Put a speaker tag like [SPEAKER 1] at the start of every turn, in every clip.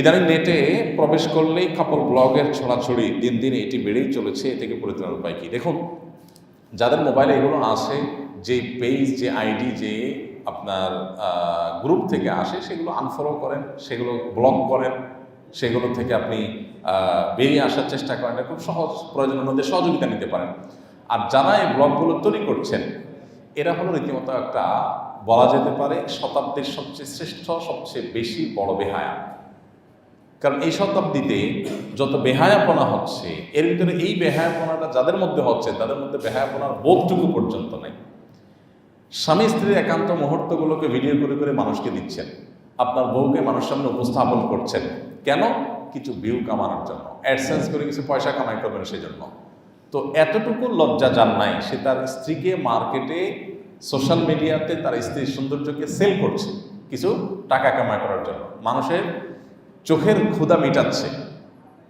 [SPEAKER 1] ইদানিং নেটে প্রবেশ করলেই কাপল ব্লগের ছড়াছড়ি দিন দিন এটি বেড়েই চলেছে, এ থেকে পরিত্রাণ উপায় কি? দেখুন, যাদের মোবাইলে এগুলো আসে যে পেজ যে আইডি যে আপনার গ্রুপ থেকে আসে, সেগুলো আনফলো করেন, সেগুলো ব্লক করেন, সেগুলো থেকে আপনি বেরিয়ে আসার চেষ্টা করেন খুব সহজ প্রয়োজনের মধ্যে সহযোগিতা নিতে পারেন। আর যারা এই ব্লগগুলো তৈরি করছেন, এরা হলো রীতিমতো একটা বলা যেতে পারে শতাব্দীর সবচেয়ে শ্রেষ্ঠ, সবচেয়ে বেশি বড় বেহায়া। কারণ এই শতাব্দীতে যত বেহায়াপনা হচ্ছে, এর ভিতরে এই বেহায়াপনাটা যাদের মধ্যে হচ্ছে, তাদের মধ্যে বেহায়াপনার বোধটুকু পর্যন্ত নাই। স্বামী স্ত্রীর একান্ত মুহূর্তগুলোকে ভিডিও করে করে মানুষকে দিচ্ছেন। আপনার বউকে মানুষের সামনে উপস্থাপন করছেন। কেন? কিছু ভিউ কামানোর জন্য। অ্যাডসেন্স করে কিছু পয়সা কামাই করবেন সেই জন্য তো এতটুকু লজ্জা যার নাই, সে তার স্ত্রীকে মার্কেটে সোশ্যাল মিডিয়াতে তার স্ত্রীর সৌন্দর্যকে সেল করছে কিছু টাকা কামাই করার জন্য। মানুষের চোখের ক্ষুধা মিটাচ্ছে,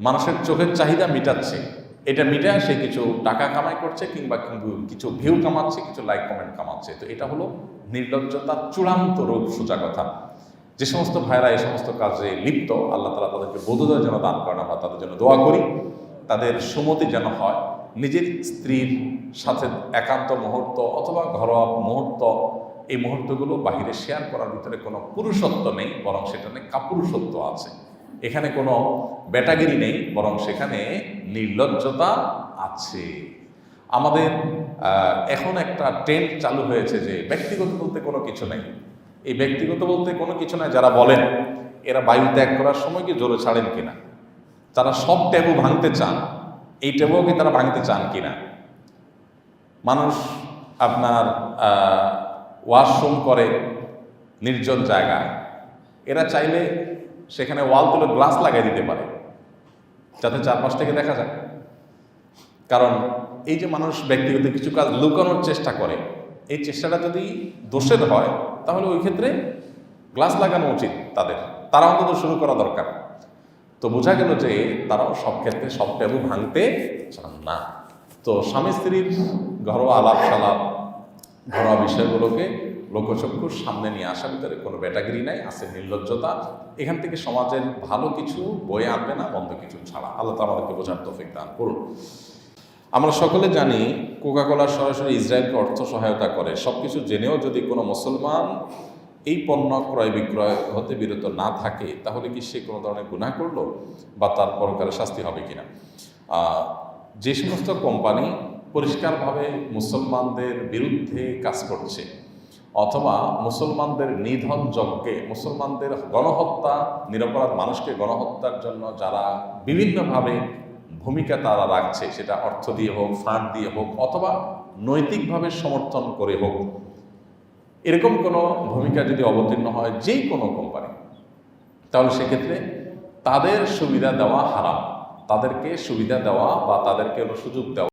[SPEAKER 1] মানুষের চোখের চাহিদা মিটাচ্ছে, এটা মিটায় সে কিছু টাকা কামাই করছে কিংবা কিছু ভিউ কামাচ্ছে, কিছু লাইক কমেন্ট কামাচ্ছে। তো এটা হলো নির্লজ্জতার চূড়ান্ত রূপ সোজা কথা যে সমস্ত ভাইরা এই সমস্ত কাজে লিপ্ত, আল্লাহ তালা তাদেরকে বোধোদয় যেন দান করেন, আমরা তাদের জন্য দোয়া করি। তাদের সুমতি যেন হয়, নিজের স্ত্রীর সাথে একান্ত মুহূর্ত অথবা ঘরোয়া মুহূর্ত, এই মুহূর্তগুলো বাহিরে শেয়ার করার ভিতরে কোনো পুরুষত্ব নেই, বরং সেটা সেখানে কাপুরুষত্ব আছে। এখানে কোনো ব্যাটাগিরি নেই, বরং সেখানে নির্লজ্জতা আছে। আমাদের এখন একটা ট্রেন্ড চালু হয়েছে যে ব্যক্তিগত বলতে কোনো কিছু নেই। এই ব্যক্তিগত বলতে কোনো কিছু নাই যারা বলেন, এরা বায়ু ত্যাগ করার সময় কি জোরে ছাড়েন কিনা? তারা সব ট্যাবু ভাঙতে চান, এই ট্যাবুও কি তারা ভাঙতে চান কিনা? মানুষ আপনার ওয়াশরুম করে নির্জন জায়গায়। এরা চাইলে সেখানে ওয়াল তুলে গ্লাস লাগিয়ে দিতে পারে। যাতে চারপাশ থেকে দেখা যায়। কারণ এই যে মানুষ ব্যক্তিগত কিছু কাজ লুকানোর চেষ্টা করে, এই চেষ্টাটা যদি দোষের হয়, তাহলে ওই ক্ষেত্রে গ্লাস লাগানো উচিত তাদের। তারা অন্তত শুরু করা দরকার। তো বোঝা গেল যে তারাও সব ক্ষেত্রে সব ট্যাবু ভাঙতে চান না। তো স্বামী স্ত্রীর ঘরোয়া আলাপ সালাপ ঘরোয়া বিষয়গুলোকে লোকচক্ষুর সামনে নিয়ে আসার ভিতরে কোনো ব্যাটাগিরি নাই আছে নির্লজ্জতা। এখান থেকে সমাজের ভালো কিছু বয়ে আনবে না বন্ধ কিছু ছাড়া। আল্লাহ আমাদেরকে বোঝার তৌফিক দান করুন। আমরা সকলে জানি কোকাকোলা সরাসরি ইসরায়েলকে অর্থ সহায়তা করে। সব কিছু জেনেও যদি কোনো মুসলমান এই পণ্য ক্রয় বিক্রয় হতে বিরত না থাকে তাহলে কি সে কোনো ধরনের গুণা করল বা তার পরকালে শাস্তি হবে কিনা? আহ, যে সমস্ত কোম্পানি পরিষ্কারভাবে মুসলমানদের বিরুদ্ধে কাজ করছে অথবা মুসলমানদের নিধন যজ্ঞে, মুসলমানদের গণহত্যা, নিরপরাধ মানুষকে গণহত্যার জন্য যারা বিভিন্নভাবে ভূমিকা তারা রাখছে, সেটা অর্থ দিয়ে হোক ফান্ড দিয়ে হোক, অথবা নৈতিকভাবে সমর্থন করে হোক, এরকম কোনো ভূমিকা যদি অবতীর্ণ হয় যেই কোনো কোম্পানি তাহলে সেক্ষেত্রে তাদের সুবিধা দেওয়া হারাম। তাদেরকে সুবিধা দেওয়া বা তাদেরকে সুযোগ দেওয়া।